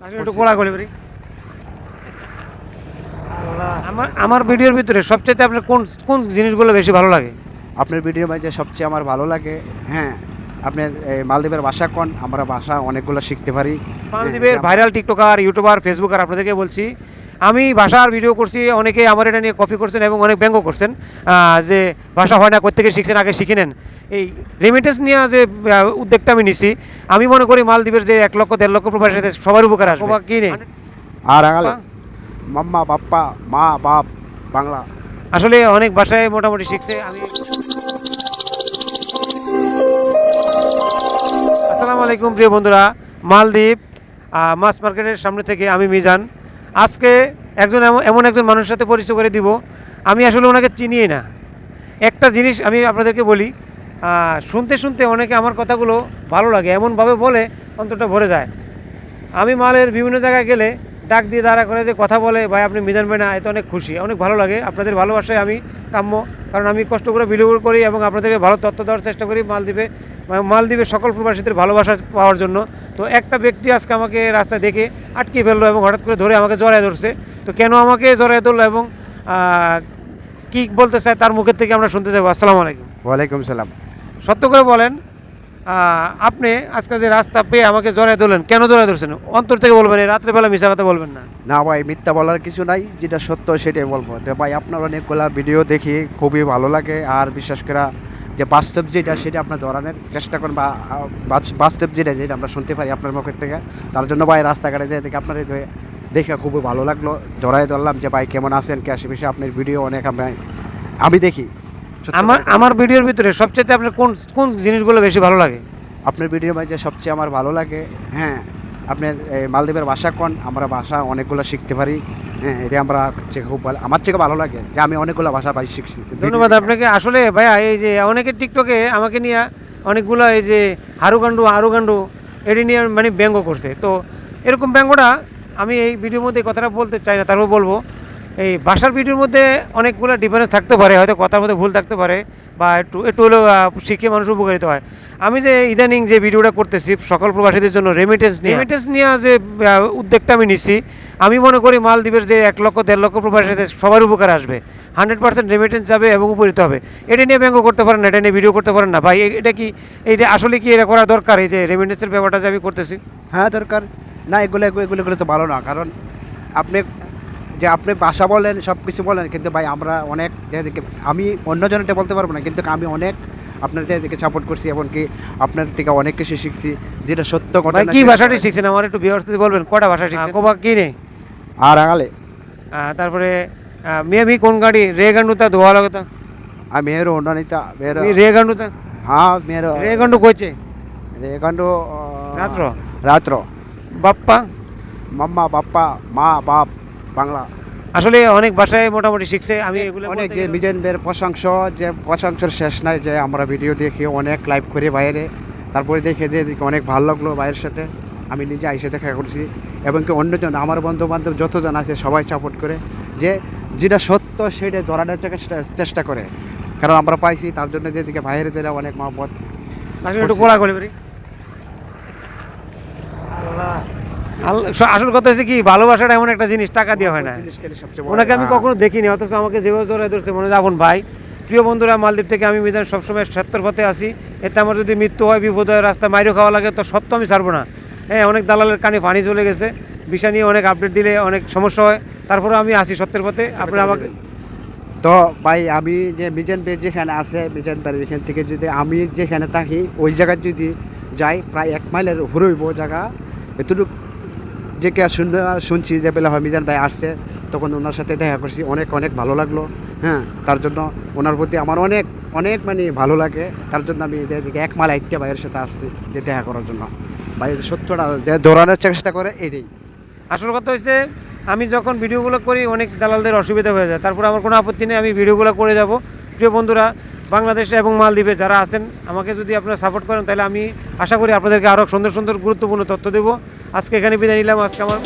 আসলে একটু কোলাকুলি করি। আমার আমার ভিডিওর ভিতরে সবচেয়ে আপনার কোন কোন জিনিসগুলো বেশি ভালো লাগে? আপনার ভিডিওর মাঝে সবচেয়ে আমার ভালো লাগে হ্যাঁ আপনার মালদ্বীপের ভাষা কোন আমরা ভাষা অনেকগুলো শিখতে পারি। মালদ্বীপের যে- ভাইরাল টিকটকার ইউটিউবার ফেসবুকার আপনাদেরকে বলছি আমি ভাষার ভিডিও করছি অনেকে আমার এটা নিয়ে কপি করছেন এবং অনেক ব্যঙ্গ করছেন যে ভাষা হয় না কোথেকে শিখছেন আগে শিখে নেন। এই রেমিটেন্স নিয়ে যে উদ্যোগটা আমি নিছি আমি মনে করি মালদ্বীপের যে এক লক্ষ দেড় লক্ষ প্রবাসী আছে, সবার উপকার আসবে। কি নেই আর আগালে মাম্মা বাপ্পা মা বাপ বাংলা। আসলে অনেক ভাষায় মোটামুটি শিখছে আমি আসসালামু আলাইকুম প্রিয় বন্ধুরা। মালদ্বীপ মাছ মার্কেটের সামনে থেকে আমি মিজান। আজকে একজন এমন- এমন একজন মানুষের সাথে পরিচয় করে দিব। আমি আসলে ওনাকে চিনিই না। একটা জিনিস আমি আপনাদেরকে বলি শুনতে শুনতে অনেকে আমার কথাগুলো ভালো লাগে, এমনভাবে বলে অন্তরটা ভরে যায়। আমি মালের বিভিন্ন জায়গায় গেলে ডাক দিয়ে দাঁড়া করে যে কথা বলে, ভাই, আপনি মিজান ভাই না এতে অনেক খুশি, অনেক ভালো লাগে, আপনাদের ভালোবাসায় আমি কাম্য, কারণ আমি কষ্ট করে ভিডিও করি এবং আপনাদেরকে ভালো তথ্য দেওয়ার চেষ্টা করি মালদ্বীপে মানে মালদ্বীপের সকল প্রবাসীদের ভালোবাসা পাওয়ার জন্য। তো একটা ব্যক্তি আজকে আমাকে রাস্তায় দেখে আটকে ফেলল এবং হঠাৎ করে ধরে আমাকে জড়ায় ধরছে। তো কেন আমাকে জড়ায় ধরলো এবং কি বলতে চায় তার মুখের থেকে আমরা শুনতে যাব আসসালামু আলাইকুম। ওয়ালাইকুম সালাম। সত্য করে বলেন আপনি আজকে যে রাস্তা পেয়ে আমাকে জড়ায় ধরলেন, কেন জড়ায় ধরছেন? অন্তর থেকে বলবেন রাত্রেবেলা মিশা কথা বলবেন না। না ভাই, মিথ্যা বলার কিছু নাই, যেটা সত্য সেটাই বলব। তো ভাই, আপনার অনেকগুলা ভিডিও দেখি, খুবই ভালো লাগে। আর বিশেষ করে, যে বাস্তব যেটা, সেটা আপনার ধরানোর চেষ্টা করেন বা বাস্তব যেটা যেটা আমরা শুনতে পারি আপনার মুখের থেকে। তার জন্য ভাই, রাস্তাঘাটে যেয়ে দেখে আপনার দেখে খুবই ভালো লাগল। জড়াই ধরলাম যে ভাই, কেমন আছেন? কি আশেপাশে আপনার ভিডিও অনেক আমি আমি দেখি। আমার আমার ভিডিওর ভিতরে সবচেয়ে আপনার কোন কোন জিনিসগুলো বেশি ভালো লাগে? আপনার ভিডিওর মাঝে সবচেয়ে আমার ভালো লাগে হ্যাঁ আপনার এই মালদ্বীপের ভাষা কোন? আমরা ভাষা অনেকগুলো শিখতে পারি হ্যাঁ এটা আমরা হচ্ছে খুব ভালো আমার থেকে ভালো লাগে যে আমি অনেকগুলো ভাষা ভাই শিখছি। ধন্যবাদ আপনাকে। আসলে ভাইয়া এই যে অনেকে টিকটকে আমাকে নিয়ে অনেকগুলো এই যে হারুকান্ডু আরুকান্ডু এটি নিয়ে মানে ব্যঙ্গ করছে। তো এরকম ব্যঙ্গটা আমি এই ভিডিওর মধ্যে কথাটা বলতে চাই না তারপর বলব। এই ভাষার ভিডিওর মধ্যে অনেকগুলো ডিফারেন্স থাকতে পারে হয়তো কথার মধ্যে ভুল থাকতে পারে বা একটু একটু হলেও শিখে মানুষ উপকারিত হয়। আমি যে ইদানিং যে ভিডিওটা করতেছি সকল প্রবাসীদের জন্য রেমিটেন্স নিয়ে রেমিটেন্স নিয়ে যে উদ্যোগটা আমি নিচ্ছি আমি মনে করি মালদ্বীপের যে এক লক্ষ দেড় লক্ষ প্রবাসীদের সবার উপকার আসবে। হান্ড্রেড পার্সেন্ট রেমিটেন্স যাবে এবং উপরিত হবে। এটা নিয়ে ব্যঙ্গ করতে পারেন না এটা নিয়ে ভিডিও করতে পারেন না। ভাই এটা কি এটা আসলে কি এটা করা দরকার এই যে রেমিটেন্সের ব্যাপারটা যে আমি করতেছি? হ্যাঁ দরকার। না এগুলো এগুলো এগুলো এগুলো তো ভালো না কারণ আপনি যে আপনি ভাষা বলেন সব কিছু বলেন কিন্তু ভাই আমরা অনেক যেদিকে আমি অন্যজনটা বলতে পারব না কিন্তু আমি অনেক আপনার এদিকে সাপোর্ট করছি এমনকি আপনার থেকে অনেক কিছু শিখছি যেটা সত্য কথা কি ভাষাটি শিখছেন? আমার একটু বিবর্তিত বলবেন কটা ভাষা শিখছেন? কোবা কি নেই আর আঙালে তারপরে মেয়ে কোন গাড়ি? রে গন্ডুতা ধোয়া লাগতা ఆ রে ఉండనిత మేరు రేగండు রে మేరు రేగండు রে రేగండు রাত্র। রাত্র। বাপ্পা? মাম্মা বাপ্পা মা বাপ। বাংলা। আসলে অনেক ভাষায় মোটামুটি শিখছে আমি এগুলো অনেক যে মিজেনদের প্রশংস যে প্রশংসার শেষ নাই যে আমরা ভিডিও দেখি অনেক লাইভ করি বাইরে। তারপরে দেখে যে দেখি অনেক ভালো লাগল বাইরের সাথে। আমি নিজে আইসে দেখা করছি। এবং কি অন্যজন আমার বন্ধু বান্ধব যতজন আছে সবাই সাপোর্ট করে। যে যেটা সত্য সেটা ধরানোর চেষ্টা- চেষ্টা করে। কারণ আমরা পাইছি তার জন্য যেদিকে বাইরে দিলে অনেক মহব্বত একটু কোলাকুলি করি। আল্লাহ- আসল কথা হচ্ছে কি ভালোবাসাটা এমন একটা জিনিস টাকা দিয়ে হয় না। ওনাকে আমি কখনো দেখিনি অথচ আমাকে যেভাবে জড়াই ধরছে মনে হয় আপন ভাই। প্রিয় বন্ধুরা মালদ্বীপ থেকে আমি মিজান সবসময় সত্যর পথে আসি। এতে আমার যদি মৃত্যু হয় বিপদ হয় রাস্তায় মাইরও খাওয়া লাগে তো সত্য আমি ছাড়বো না। হ্যাঁ অনেক দালালের কানে পানি চলে গেছে। বিষয় নিয়ে অনেক আপডেট দিলে অনেক সমস্যা হয়। তারপরে আমি আসি সত্যের পথে। আপনারা আমাকে তো ভাই আমি যে মিজান বে যেখানে আছে মিজান বাড়ির এখান থেকে যদি আমি যেখানে থাকি ওই জায়গায় যদি যাই প্রায় এক মাইলের উপরে হইব জায়গা। এতটুকু যে কে শুনে শুনছি যে বেলা হয়, মিজান ভাই আসছে, তখন ওনার সাথে দেখা করছি। অনেক অনেক ভালো লাগল হ্যাঁ? তার জন্য ওনার প্রতি আমার অনেক অনেক মানে ভালো লাগে। তার জন্য আমি এক মাল আইটটা ভাইয়ের সাথে আসছি, যে দেখা করার জন্য। ভাই, সত্যটা যে দৌড়ানোর চেষ্টা করে, এটাই। আসল কথা হচ্ছে আমি যখন ভিডিওগুলো করি, অনেক দালালদের অসুবিধা হয়ে যায়। তারপর আমার কোনো আপত্তি নেই, আমি ভিডিওগুলো করে যাব। প্রিয় বন্ধুরা বাংলাদেশে এবং মালদ্বীপে যারা আছেন, আমাকে যদি আপনারা সাপোর্ট করেন, তাহলে আমি আশা করি আপনাদেরকে আরও সুন্দর সুন্দর গুরুত্বপূর্ণ তথ্য দেবো। আজকে এখানে বিদায় নিলাম। আজকে আমার